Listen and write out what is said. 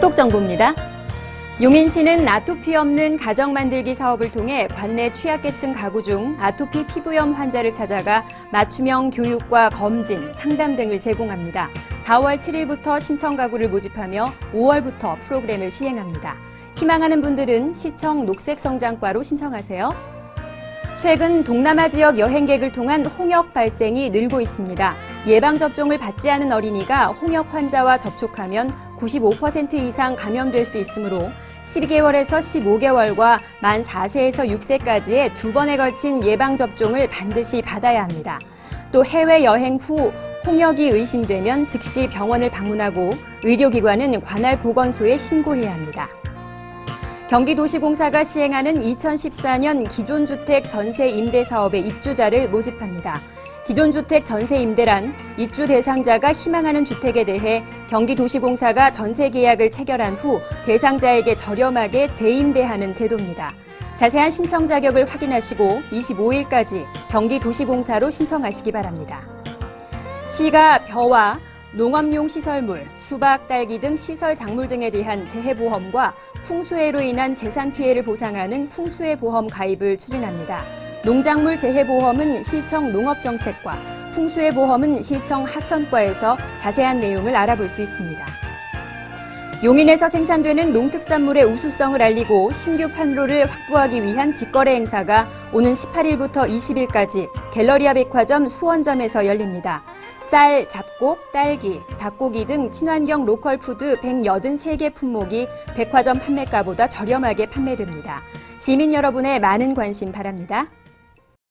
똑똑 정보입니다. 용인시는 아토피 없는 가정 만들기 사업을 통해 관내 취약계층 가구 중 아토피 피부염 환자를 찾아가 맞춤형 교육과 검진, 상담 등을 제공합니다. 4월 7일부터 신청 가구를 모집하며 5월부터 프로그램을 시행합니다. 희망하는 분들은 시청 녹색성장과로 신청하세요. 최근 동남아 지역 여행객을 통한 홍역 발생이 늘고 있습니다. 예방접종을 받지 않은 어린이가 홍역 환자와 접촉하면 95% 이상 감염될 수 있으므로 12개월에서 15개월과 만 4세에서 6세까지의 두 번에 걸친 예방접종을 반드시 받아야 합니다. 또 해외여행 후 홍역이 의심되면 즉시 병원을 방문하고 의료기관은 관할 보건소에 신고해야 합니다. 경기도시공사가 시행하는 2014년 기존 주택 전세 임대 사업의 입주자를 모집합니다. 기존 주택 전세 임대란 입주 대상자가 희망하는 주택에 대해 경기도시공사가 전세 계약을 체결한 후 대상자에게 저렴하게 재임대하는 제도입니다. 자세한 신청 자격을 확인하시고 25일까지 경기도시공사로 신청하시기 바랍니다. 시가 벼와 농업용 시설물, 수박, 딸기 등 시설 작물 등에 대한 재해보험과 풍수해로 인한 재산 피해를 보상하는 풍수해 보험 가입을 추진합니다. 농작물 재해보험은 시청 농업정책과 풍수해 보험은 시청 하천과에서 자세한 내용을 알아볼 수 있습니다. 용인에서 생산되는 농특산물의 우수성을 알리고 신규 판로를 확보하기 위한 직거래 행사가 오는 18일부터 20일까지 갤러리아 백화점 수원점에서 열립니다. 쌀, 잡곡, 딸기, 닭고기 등 친환경 로컬 푸드 183개 품목이 백화점 판매가보다 저렴하게 판매됩니다. 시민 여러분의 많은 관심 바랍니다.